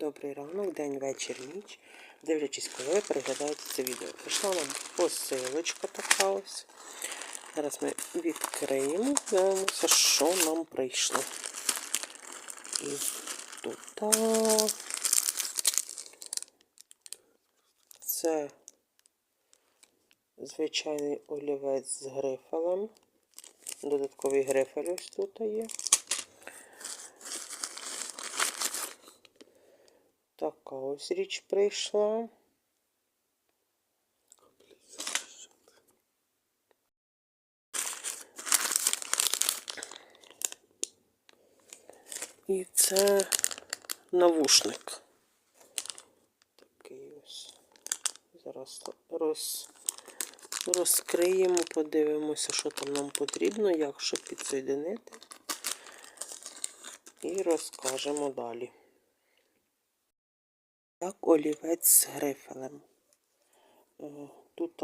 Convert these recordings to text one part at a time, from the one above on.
Добрий ранок, день, вечір, ніч. Дивлячись, коли ви переглядаєте це відео. Прийшла нам посилочка така ось. Зараз ми відкриємо, дивимося, що нам прийшло. І тут це звичайний олівець з грифелем. Додатковий грифель ось тут є. Така ось річ прийшла. І це навушник. Такий ось. Зараз роз, розкриємо, подивимося, що там нам потрібно, як що підсоєдинити. І розкажемо далі. Так, олівець з грифелем. Е, Тут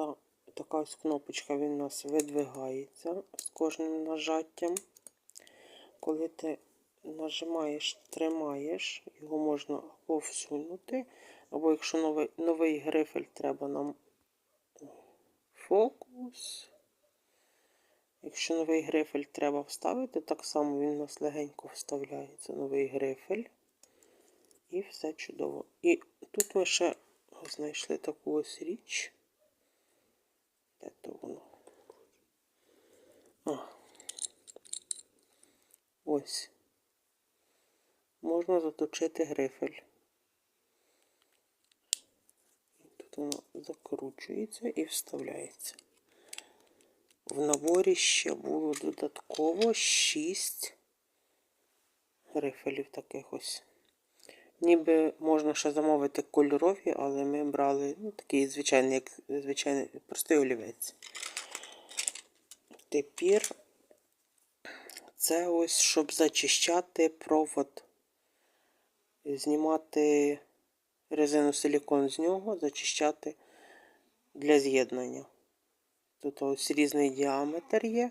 така ось кнопочка він у нас видвигається з кожним нажаттям. Коли ти нажимаєш, тримаєш, його можна або всунути, або якщо новий, новий грифель треба нам фокус. Якщо новий грифель треба вставити, так само він у нас легенько вставляється, новий грифель. І все чудово. І тут ми ще знайшли таку ось річ. Де то воно? А. Ось. Можна заточити грифель. Тут воно закручується і вставляється. В наборі ще було додатково 6 грифелів таких ось. Ніби можна ще замовити кольорові, але ми брали ну, такий звичайний, як звичайний простий олівець. Тепер це ось, щоб зачищати провод, знімати резину силікон з нього, зачищати для з'єднання. Тут ось різний діаметр є.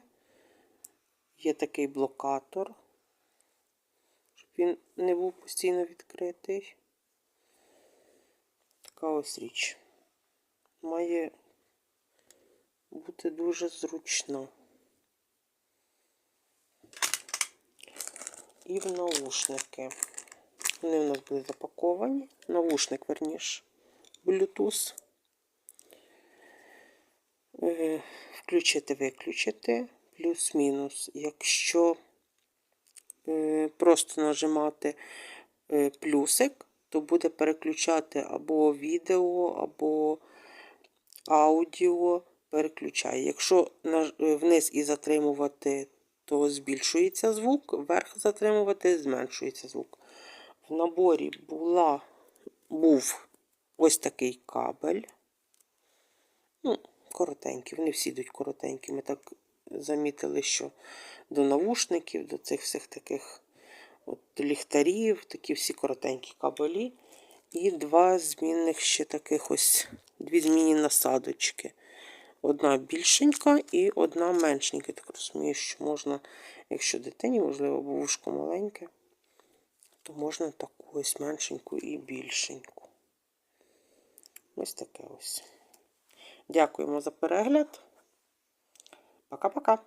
Є такий блокатор він не був постійно відкритий. Така ось річ. Має бути дуже зручно. І в наушники. Вони у нас були запаковані. Наушник, верніше, Bluetooth. Е, включити, виключити, плюс-мінус. Якщо просто нажимати е, плюсик, то буде переключати або відео, або аудіо. Переключає. Якщо е, вниз і затримувати, то збільшується звук, вверх затримувати, зменшується звук. В наборі була, був ось такий кабель. Ну, Коротенький, вони всі йдуть коротенькі. Так замітили, що до навушників, до цих всіх таких от ліхтарів, такі всі коротенькі кабелі. І два змінних ще таких ось дві змінні насадочки. Одна більшенька і одна меншенька. Так розумію, що можна, якщо дитині, можливо, вушко маленьке, то можна таку ось меншеньку і більшеньку. Ось таке ось. Дякуємо за перегляд. Пока-пока.